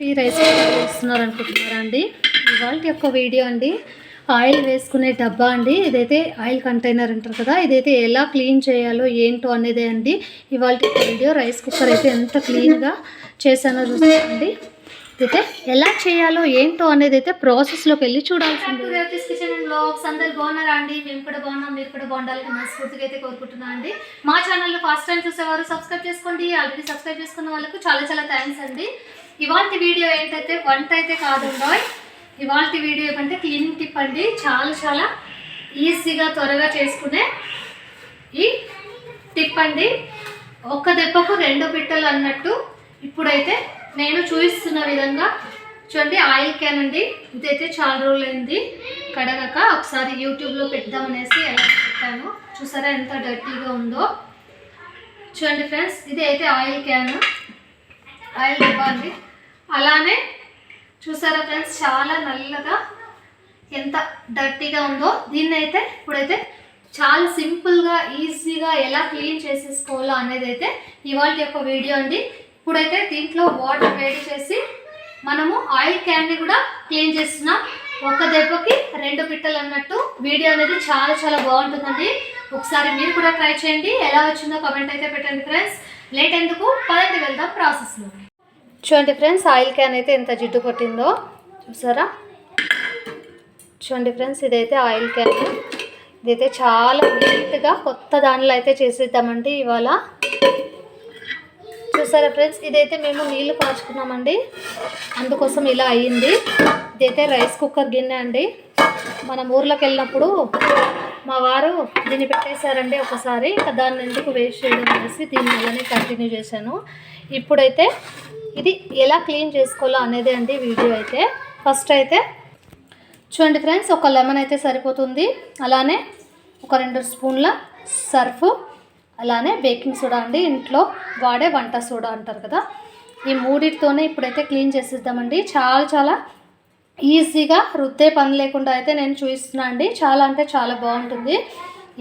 ఈ rice cooker వేస్తున్నారు అనుకుంటున్నారా అండి? ఇవాళ యొక్క వీడియో అండి. ఆయిల్ వేసుకునే డబ్బా అండి. ఇదైతే ఆయిల్ కంటైనర్ అంటారు కదా ఇదైతే ఎలా క్లీన్ చేయాలో ఏంటో అనేదే అండి. ఇవాళ వీడియో రైస్ కుక్కర్ అయితే ఎంత క్లీన్గా చేశానో చూసుకోండి అయితే ఎలా చేయాలో ఏంటో అనేది అయితే ప్రాసెస్లోకి వెళ్ళి చూడాల్సింది కిచెన్ అండ్ బ్లాగ్స్ అందరు బాగున్నారా అండి మేము కూడా బాగున్నాం మీరు కూడా బాగుండాలని మనస్ఫూర్తిగా అయితే కోరుకుంటున్నాం అండి మా ఛానల్లో ఫస్ట్ టైం చూసేవారు సబ్స్క్రైబ్ చేసుకోండి ఆల్రెడీ సబ్స్క్రైబ్ చేసుకున్న వాళ్ళకు చాలా చాలా థ్యాంక్స్ అండి ఇవాళ వీడియో ఏంటైతే వంట అయితే కాదు ఇవాళ వీడియో ఏమంటే క్లీనింగ్ టిప్ అండి చాలా చాలా ఈజీగా త్వరగా చేసుకునే ఈ టిప్ అండి ఒక్క దెబ్బకు రెండు పిట్టలు అన్నట్టు ఇప్పుడైతే నేను చూపిస్తున్న విధంగా చూడండి ఆయిల్ క్యాన్ అండి ఇదైతే చాలా రోజులైంది. కడగక ఒకసారి యూట్యూబ్లో పెడదామనేసి ఎలా పెట్టాను. చూసారా ఎంత డర్టీగా ఉందో. చూడండి ఫ్రెండ్స్ ఇది అయితే ఆయిల్ క్యాన్. ఆయిల్ డబ్బా అండి. అలానే చూసారా ఫ్రెండ్స్ చాలా నల్లగా ఎంత డర్టీగా ఉందో. దీన్ని అయితే ఇప్పుడైతే చాలా సింపుల్గా ఈజీగా ఎలా క్లీన్ చేసేసుకోవాలో అనేది అయితే ఇవాళ యొక్క వీడియో అండి. ఇప్పుడైతే దీంట్లో వాటర్ వేడి చేసి మనము ఆయిల్ క్యాన్ని కూడా క్లీన్ చేస్తున్నాం ఒక దెబ్బకి రెండు పిట్టలు అన్నట్టు వీడియో అనేది చాలా చాలా బాగుంటుందండి. ఒకసారి మీరు కూడా ట్రై చేయండి. ఎలా వచ్చిందో కమెంట్ అయితే పెట్టండి ఫ్రెండ్స్ లేట్ ఎందుకు? పదండి వెళ్దాం ప్రాసెస్లో చూడండి ఫ్రెండ్స్ ఆయిల్ క్యాన్ అయితే ఎంత జిడ్డు పట్టిందో చూసారా? చూడండి ఫ్రెండ్స్ ఇదైతే ఆయిల్ క్యాన్ ఇదైతే చాలా నీట్గా కొత్త దానిలో అయితే చేసేద్దామండి ఇవాళ. చూసారా ఫ్రెండ్స్ ఇదైతే మేము నీళ్ళు కాచుకున్నామండి అందుకోసం ఇలా అయ్యింది. ఇదైతే రైస్ కుక్కర్ గిన్నె అండి. మనం ఊర్లోకి వెళ్ళినప్పుడు మా వారు దీన్ని పెట్టేశారండి ఒకసారి. ఇంకా దాన్ని ఎందుకు వేస్ట్ చేయడం అనేసి దీన్ని అలానే కంటిన్యూ చేశాను. ఇప్పుడైతే ఇది ఎలా క్లీన్ చేసుకోవాలో అనేది అండి వీడియో అయితే. ఫస్ట్ అయితే చూడండి ఫ్రెండ్స్ ఒక లెమన్ అయితే సరిపోతుంది. అలానే ఒక రెండు స్పూన్ల సర్ఫ్ అలానే బేకింగ్ సోడా అండి. ఇంట్లో వాడే వంట సోడా అంటారు కదా. ఈ మూడిటితోనే ఇప్పుడైతే క్లీన్ చేసేద్దామండి. చాలా చాలా ఈజీగా రుద్దే పని లేకుండా అయితే నేను చూపిస్తున్నా అండి. చాలా అంటే చాలా బాగుంటుంది.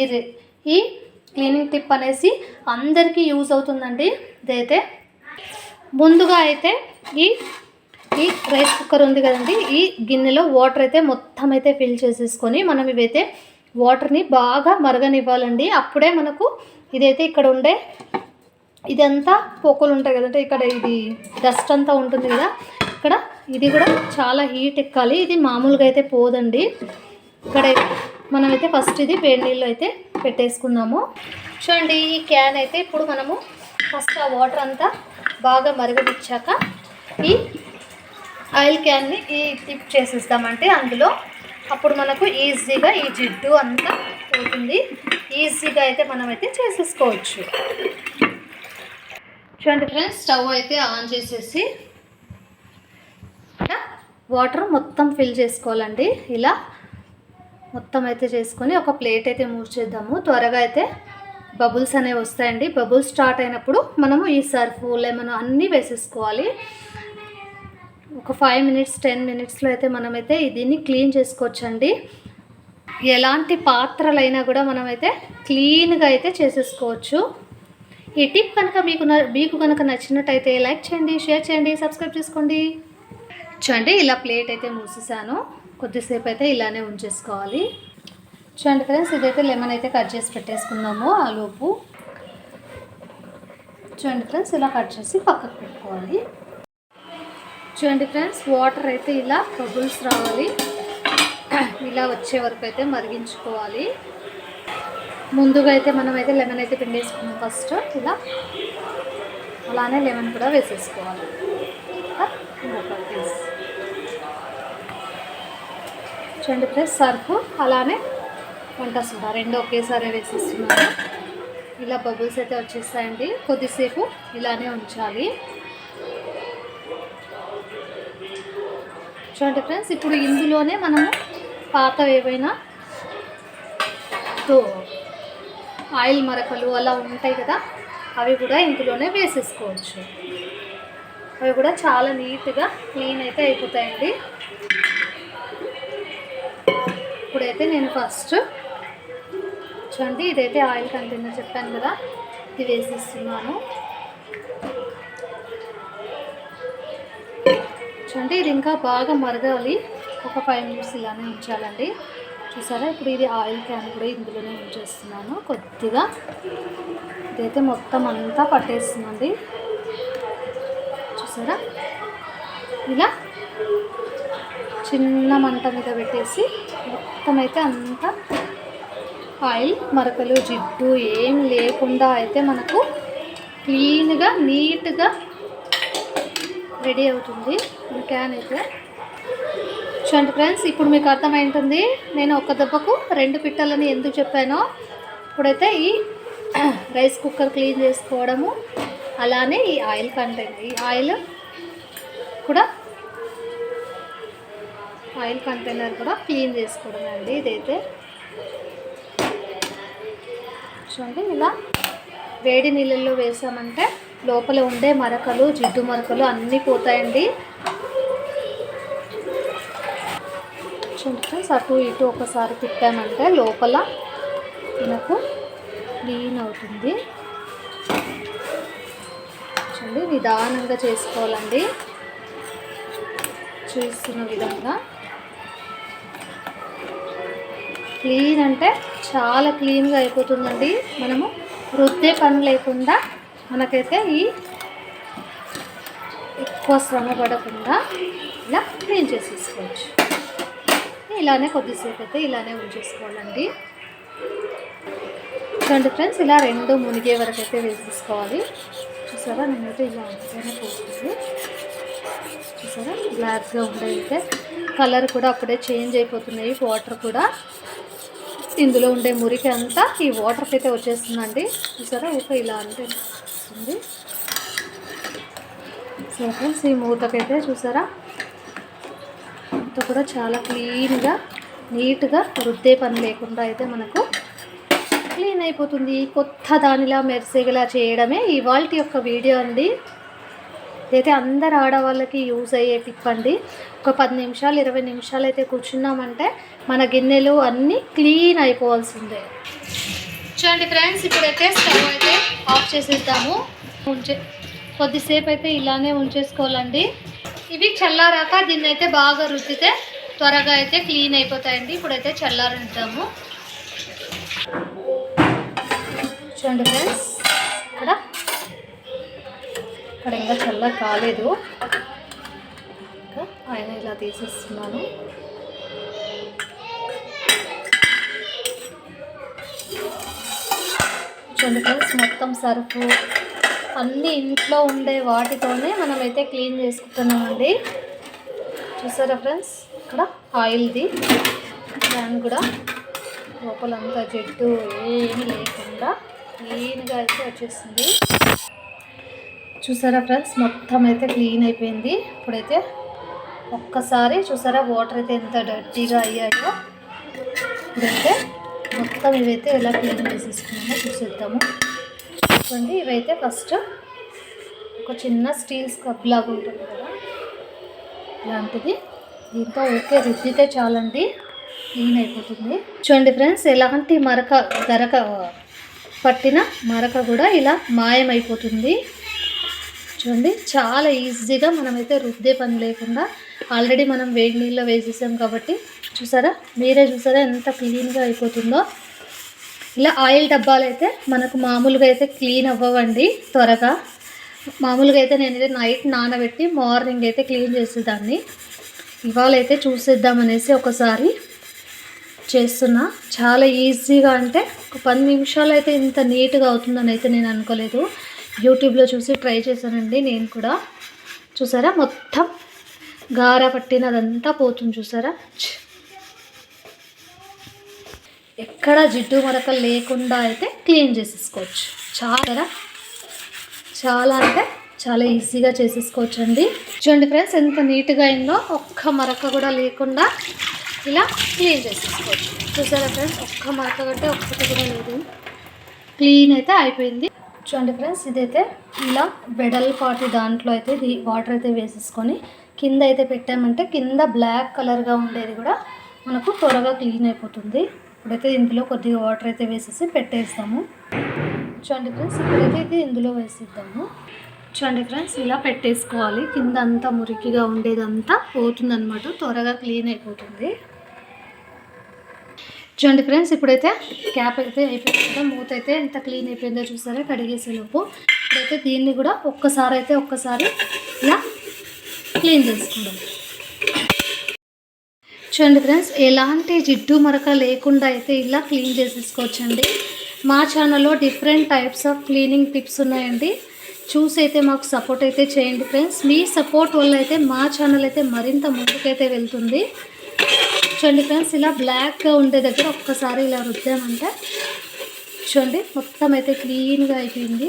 ఈ ఈ క్లీనింగ్ టిప్ అనేసి అందరికీ యూజ్ అవుతుందండి. ఇదైతే ముందుగా అయితే ఈ ఈ రైస్ కుక్కర్ ఉంది కదండి. ఈ గిన్నెలో వాటర్ అయితే మొత్తం అయితే ఫిల్ చేసేసుకొని మనం ఇవైతే వాటర్ని బాగా మరగనివ్వాలండి. అప్పుడే మనకు ఇదైతే ఇక్కడ ఉండే ఇదంతా పొక్కులు ఉంటాయి కదంటే ఇక్కడ ఇది డస్ట్ అంతా ఉంటుంది కదా. ఇక్కడ ఇది కూడా చాలా హీట్ ఎక్కాలి. ఇది మామూలుగా అయితే పోదండి. ఇక్కడ మనమైతే ఫస్ట్ ఇది వేడి నీళ్ళు అయితే పెట్టేసుకున్నాము. చూడండి ఈ క్యాన్ అయితే ఇప్పుడు మనము ఫస్ట్ ఆ వాటర్ అంతా బాగా మరగనిచ్చాక ఈ ఆయిల్ క్యాన్ని ఈ టిప్ చేసేస్తామంటే అందులో అప్పుడు మనకు ఈజీగా ఈ జిడ్డు అంతా పోతుంది. ఈజీగా అయితే మనమైతే చేసేసుకోవచ్చు. చూడండి ఫ్రెండ్స్ స్టవ్ అయితే ఆన్ చేసేసి వాటర్ మొత్తం ఫిల్ చేసుకోవాలండి. ఇలా మొత్తం అయితే చేసుకొని ఒక ప్లేట్ అయితే మూవ్ చేద్దాము. త్వరగా అయితే బబుల్స్ అనేవి వస్తాయండి. బబుల్స్ స్టార్ట్ అయినప్పుడు మనము ఈ సర్ఫ్ లెమన్ అన్నీ వేసేసుకోవాలి. ఒక ఫైవ్ మినిట్స్ టెన్ మినిట్స్లో అయితే మనమైతే దీన్ని క్లీన్ చేసుకోవచ్చండి. ఎలాంటి పాత్రలైనా కూడా మనమైతే క్లీన్గా అయితే చేసేసుకోవచ్చు. ఈ టిప్ కనుక మీకు మీకు కనుక నచ్చినట్టయితే లైక్ చేయండి షేర్ చేయండి సబ్స్క్రైబ్ చేసుకోండి. చూడండి ఇలా ప్లేట్ అయితే మూసేసాను. కొద్దిసేపు అయితే ఇలానే ఉంచేసుకోవాలి. చూడండి ఫ్రెండ్స్ ఇదైతే లెమన్ అయితే కట్ చేసి పెట్టేసుకుందాము ఆ లోపు. చూడండి ఫ్రెండ్స్ ఇలా కట్ చేసి పక్కకు పెట్టుకోవాలి. చూడండి ఫ్రెండ్స్ వాటర్ అయితే ఇలా బబుల్స్ రావాలి. ఇలా వచ్చే వరకు అయితే మరిగించుకోవాలి. ముందుగా అయితే మనం అయితే లెమన్ అయితే పిండేసుకున్నాం ఫస్ట్ ఇలా అలానే లెమన్ కూడా వేసేసుకోవాలి. చూడండి ప్లస్ సర్ఫ్ అలానే వంట రెండు ఒకేసారి వేసేస్తున్నాను. ఇలా బబుల్స్ అయితే వచ్చేస్తాయండి. కొద్దిసేపు ఇలానే ఉంచాలి. చూడండి ఫ్రెండ్స్ ఇప్పుడు ఇందులోనే మనము పాత ఏవైనా? ఆయిల్ మరకలు అలా ఉంటాయి కదా అవి కూడా ఇందులోనే వేసేసుకోవచ్చు. అవి కూడా చాలా నీట్గా క్లీన్ అయితే అయిపోతాయండి. ఇప్పుడైతే నేను ఫస్ట్ చూడండి ఇదైతే ఆయిల్ కంటైనర్ చెప్పాను కదా ఇది వేసేస్తున్నాను. చూడండి ఇది ఇంకా బాగా మరగాలి. ఒక ఫైవ్ మినిట్స్ ఇలానే ఉంచాలండి. చూసారా? ఇప్పుడు ఇది ఆయిల్ క్యాన్ కూడా ఇందులోనే ఉంచేస్తున్నాను కొద్దిగా ఇదైతే మొత్తం అంతా పట్టేస్తుందండి. చూసారా? ఇలా చిన్న మంట మీద పెట్టేసి మొత్తం అయితే అంతా ఆయిల్ మరకలు జిడ్డు ఏం లేకుండా అయితే మనకు క్లీన్గా నీట్గా రెడీ అవుతుంది. ఈ క్యాన్ అయితే. చూడండి ఫ్రెండ్స్ ఇప్పుడు మీకు అర్థమైంటుంది. నేను ఒక దెబ్బకు రెండు పిట్టలని ఎందుకు చెప్పానో. ఇప్పుడైతే ఈ రైస్ కుక్కర్ క్లీన్ చేసుకోవడము అలానే ఈ ఆయిల్ కంటెంట్ ఈ ఆయిల్ కూడా ఆయిల్ కంటైనర్ కూడా క్లీన్ చేసుకోవడం అండి ఇదైతే. చూడండి ఇలా వేడి నీళ్ళల్లో వేసామంటే లోపల ఉండే మరకలు జిడ్డు మరకలు అన్నీ పోతాయండి. చూడండి ఫ్రెండ్స్. అటు ఇటు ఒకసారి తిప్పామంటే లోపల మనకు క్లీన్ అవుతుంది. చూడండి నిదానంగా చేసుకోవాలండి. చూస్తున్న విధంగా. క్లీన్ అంటే చాలా క్లీన్గా అయిపోతుందండి. మనము రుద్దే పని లేకుండా మనకైతే ఈ ఎక్కువ శ్రమ పడకుండా ఇలా క్లీన్ చేసేసుకోవచ్చు. ఇలానే కొద్దిసేపు అయితే ఇలానే ఉంచేసుకోవాలండి. చూడండి ఫ్రెండ్స్ ఇలా రెండు మునిగే వరకు అయితే వేసేసుకోవాలి. చూసారా? నేనైతే ఇలా ఉంటేనే పోతుంది. చూసారా? బ్లాక్గా ఉండేదైతే కలర్ కూడా అప్పుడే చేంజ్ అయిపోతున్నాయి వాటర్ కూడా ఇందులో ఉండే మురికి అంతా ఈ వాటర్కి అయితే వచ్చేస్తుందండి. చూసారా? ఊక ఇలా అంటే వస్తుంది. సో ఫ్రెండ్స్ ఈ మూతకైతే చూసారా? అంతా కూడా చాలా క్లీన్గా నీట్గా రుద్దే పని లేకుండా అయితే మనకు క్లీన్ అయిపోతుంది. కొత్త దానిలా మెరిసేగలా చేయడమే ఇవాళ యొక్క వీడియో అండి. అయితే అందరు ఆడవాళ్ళకి యూజ్ అయ్యే టిప్ అండి. ఒక పది నిమిషాలు ఇరవై నిమిషాలు అయితే కూర్చున్నామంటే మన గిన్నెలు అన్నీ క్లీన్ అయిపోవాల్సిందే. చూడండి ఫ్రెండ్స్ ఇప్పుడైతే స్టవ్ అయితే ఆఫ్ చేసేద్దాము. ఉంచే కొద్దిసేపు అయితే ఇలానే ఉంచేసుకోవాలండి. ఇవి చల్లారాక దీన్ని అయితే బాగా రుద్దితే త్వరగా అయితే క్లీన్ అయిపోతాయండి. ఇప్పుడైతే చల్లారుద్దాము చూడండి ఫ్రెండ్స్ ఇక్కడ ఇక్కడ ఇంకా చల్ల కాలేదు. ఇంకా ఆయన ఇలా తీసేస్తున్నాను. చూడండి ఫ్రెండ్స్ మొత్తం సరుకు అన్నీ ఇంట్లో ఉండే వాటితోనే మనమైతే క్లీన్ చేసుకుంటున్నామండి. చూసారా ఫ్రెండ్స్? ఇక్కడ ఆయిల్ది. దాన్ని కూడా. లోపలంతా జట్టు ఏమీ లేకుండా క్లీన్గా అయితే వచ్చేసింది. చూసారా ఫ్రెండ్స్? మొత్తం అయితే క్లీన్ అయిపోయింది. ఇప్పుడైతే ఒక్కసారి చూసారా వాటర్ అయితే ఎంత డర్టీగా అయ్యాయో. ఇప్పుడైతే మొత్తం ఇవైతే ఎలా క్లీన్ చేసేసుకున్నామో చూసేద్దాము. చూడండి ఇవైతే ఫస్ట్ ఒక చిన్న స్టీల్ స్కబ్ లాగా ఉంటుంది కదా. ఇలాంటిది. దీంతో ఓకే రుద్దితే చాలండి. క్లీన్ అయిపోతుంది. చూడండి ఫ్రెండ్స్ ఎలాంటి మరక గరక పట్టిన మరక కూడా ఇలా మాయమైపోతుంది. చూడండి చాలా ఈజీగా మనమైతే రుద్దే పని లేకుండా ఆల్రెడీ మనం వేడి నీళ్ళలో వేసేసాం కాబట్టి చూసారా? మీరే చూసారా ఎంత క్లీన్గా అయిపోతుందో? ఇలా ఆయిల్ డబ్బాలు అయితే మనకు మామూలుగా అయితే క్లీన్ అవ్వవండి త్వరగా. మామూలుగా అయితే నేనైతే నైట్ నానబెట్టి మార్నింగ్ అయితే క్లీన్ చేసేదాన్ని ఇవాళ అయితే చూసేద్దామనేసి ఒకసారి చేస్తున్నా. చాలా ఈజీగా అంటే ఒక పది నిమిషాలు అయితే ఇంత నీట్గా అవుతుందని అయితే నేను అనుకోలేదు. యూట్యూబ్లో చూసి ట్రై చేశానండి నేను కూడా. చూసారా? మొత్తం గార పట్టినదంతా పోతుంది చూసారా? ఎక్కడ జిడ్డు మరకలు లేకుండా అయితే క్లీన్ చేసేసుకోవచ్చు. చాలా చాలా అంటే చాలా ఈజీగా చేసేసుకోవచ్చు అండి చూడండి ఫ్రెండ్స్ ఎంత నీట్గా అయిందో ఒక్క మరక కూడా లేకుండా ఇలా క్లీన్ చేసేసుకోవచ్చు. చూసారా ఫ్రెండ్స్ ఒక్క మరక కంటే ఒక్కటి కూడా లేదు. క్లీన్ అయితే అయిపోయింది. చూడండి ఫ్రెండ్స్ ఇదైతే ఇలా వెడల్పాటి దాంట్లో అయితే ఇది వాటర్ అయితే వేసేసుకొని కింద అయితే పెట్టామంటే కింద బ్లాక్ కలర్గా ఉండేది కూడా మనకు త్వరగా క్లీన్ అయిపోతుంది. ఇప్పుడైతే ఇందులో కొద్దిగా వాటర్ అయితే వేసేసి పెట్టేస్తాము. చూడండి ఫ్రెండ్స్ ఇప్పుడైతే ఇది ఇందులో వేసిద్దాము. చూడండి ఫ్రెండ్స్ ఇలా పెట్టేసుకోవాలి. కింద అంతా మురికిగా ఉండేదంతా పోతుందనమాట త్వరగా క్లీన్ అయిపోతుంది. చూడండి ఫ్రెండ్స్ ఇప్పుడైతే క్యాప్ అయితే అయిపోయింది? మూత అయితే ఎంత క్లీన్ అయిపోయిందో చూసారా? కడిగేసేలోపు ఇప్పుడైతే దీన్ని కూడా ఒక్కసారి అయితే ఒక్కసారి ఇలా క్లీన్ చేసుకోవడం. చూడండి ఫ్రెండ్స్ ఎలాంటి జిడ్డు మరక లేకుండా అయితే ఇలా క్లీన్ చేసేసుకోవచ్చండి. మా ఛానల్లో different types of cleaning tips ఉన్నాయండి. చూసి అయితే మాకు సపోర్ట్ అయితే చేయండి ఫ్రెండ్స్ మీ సపోర్ట్ వల్ల అయితే మా ఛానల్ అయితే మరింత ముందుకైతే వెళ్తుంది. చూడండి ఫ్రెండ్స్ ఇలా బ్లాక్గా ఉండే దగ్గర ఒక్కసారి ఇలా రుద్దామంటే చూడండి మొత్తం అయితే క్లీన్గా అయిపోయింది.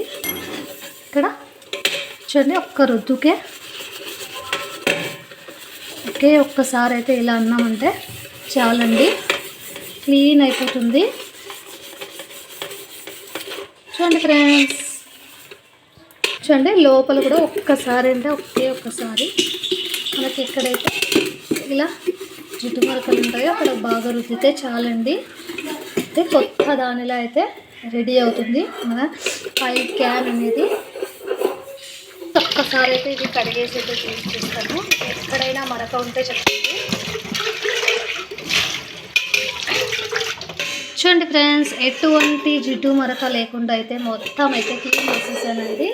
ఇక్కడ చూడండి ఒక్క రుద్దుకే ఒకే ఒక్కసారి అయితే ఇలా అన్నామంటే చాలండి. క్లీన్ అయిపోతుంది. చూడండి ఫ్రెండ్స్. చూడండి లోపల కూడా ఒక్కసారి అంటే ఒకే ఒక్కసారి. మనకి ఎక్కడైతే ఇలా జుట్టు మరకలు ఉంటాయో అక్కడ బాగా రుద్దితే చాలండి. అయితే కొత్త దానిలో అయితే రెడీ అవుతుంది. మన పై క్యాన్ అనేది ఒక్కసారి అయితే ఇది కడిగేసి అయితే చూపిస్తాను ఎక్కడైనా మరక ఉంటే చెప్పండి. చూడండి ఫ్రెండ్స్ ఎటువంటి జిడ్డు మరక లేకుండా అయితే మొత్తం అయితే క్లీన్ చేసేసానండి.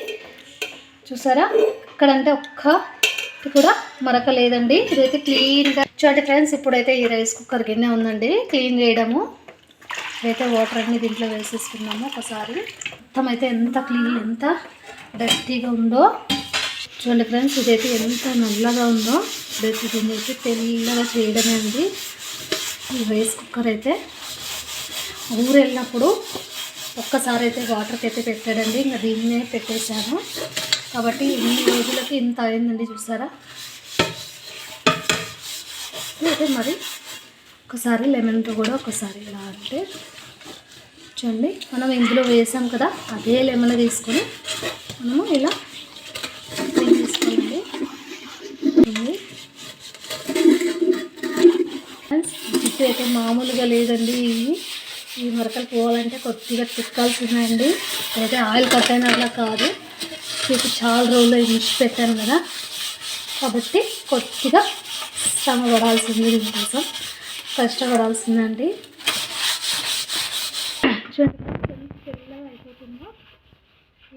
చూసారా? ఇక్కడంటే ఒక్క కూడా మరక లేదండి. ఇదైతే క్లీన్గా చూడండి ఫ్రెండ్స్ ఇప్పుడైతే ఈ రైస్ కుక్కర్ గిన్నె ఉందండి. క్లీన్ చేయడము. ఇదైతే వాటర్ అన్ని దీంట్లో వేసేసుకున్నాము ఒకసారి. మొత్తం అయితే ఎంత క్లీన్ ఎంత డస్టీగా ఉందో. చూడండి ఫ్రెండ్స్ ఇదైతే ఎంత నల్లగా ఉందో. ఇదైతే దీన్ని అయితే తెల్లగా చేయడమే అండి. ఈ రైస్ కుక్కర్ అయితే ఊరు వెళ్ళినప్పుడు ఒక్కసారి అయితే వాటర్కి అయితే పెట్టాడండి. ఇంకా దీన్నే పెట్టేశాను. కాబట్టి ఇన్ని రోజులకి ఇంత అయిందండి చూసారా? అయితే మరి ఒకసారి లెమన్తో కూడా ఒకసారి ఇలా అంటే చూడండి మనం ఇందులో వేసాం కదా అదే లెమన్ తీసుకొని మనము ఇలా ఫ్రెండ్స్ జుట్టు అయితే మామూలుగా లేదండి. ఈ మరకలు పోవాలంటే కొద్దిగా తిక్కాల్సిందండి అయితే ఆయిల్ కట్ అయినట్లా కాదు. మీకు చాలా రోజులు మిక్స్ పెట్టాను కదా. కాబట్టి కొద్దిగా శ్రమ పడాల్సింది దీనికోసం. కష్టపడాల్సిందండి. చూడండి తెల్లగా అయిపోతుందో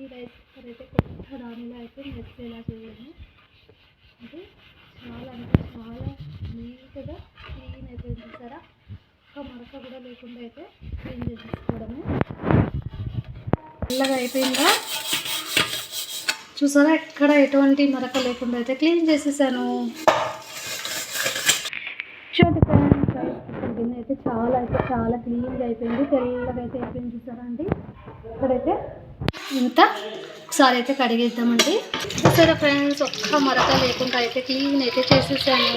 ఈ రైస్ కుక్కర్ అయితే కొత్త దానిలో అయితే మెచ్చేలా చేయాలి అంటే చాలా అంటే చాలా నీట్గా క్లీన్ అయిపోయింది చూసారా? ఒక్క మరక కూడా లేకుండా అయితే క్లీన్ చేసేసుకోవడము. తెల్లగా అయిపోయిందా? చూసారా? ఎక్కడ ఎటువంటి మరక లేకుండా అయితే క్లీన్ చేసేసాను. చూడండి ఫ్రెండ్స్ గిన్నె అయితే చాలా అయితే చాలా క్లీన్గా అయిపోయింది. తెల్లగా అయితే అయిపోయింది చూసారా అండి? ఇక్కడైతే ఇంత ఒకసారి అయితే కడిగేద్దామండి. చూసారా ఫ్రెండ్స్ ఒక్క మరక లేకుండా అయితే క్లీన్ అయితే చేసేసాను.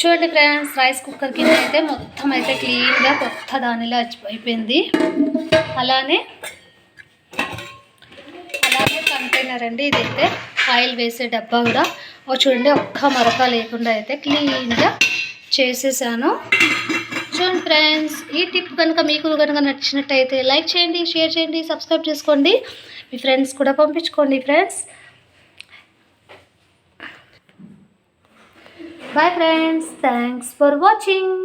చూడండి ఫ్రెండ్స్ రైస్ కుక్కర్ కింద అయితే మొత్తం అయితే క్లీన్గా కొత్త దానిలో అయిపోయింది. అలానే అలానే కంటైనర్ అండి. ఇదైతే ఆయిల్ వేసే డబ్బా కూడా. ఓ చూడండి ఒక్క మరక లేకుండా అయితే క్లీన్గా చేసేసాను. చూడండి ఫ్రెండ్స్ ఈ టిప్ కనుక మీకు కనుక నచ్చినట్టయితే లైక్ చేయండి షేర్ చేయండి సబ్స్క్రైబ్ చేసుకోండి. మీ ఫ్రెండ్స్ కూడా పంపించుకోండి friends bye friends thanks for watching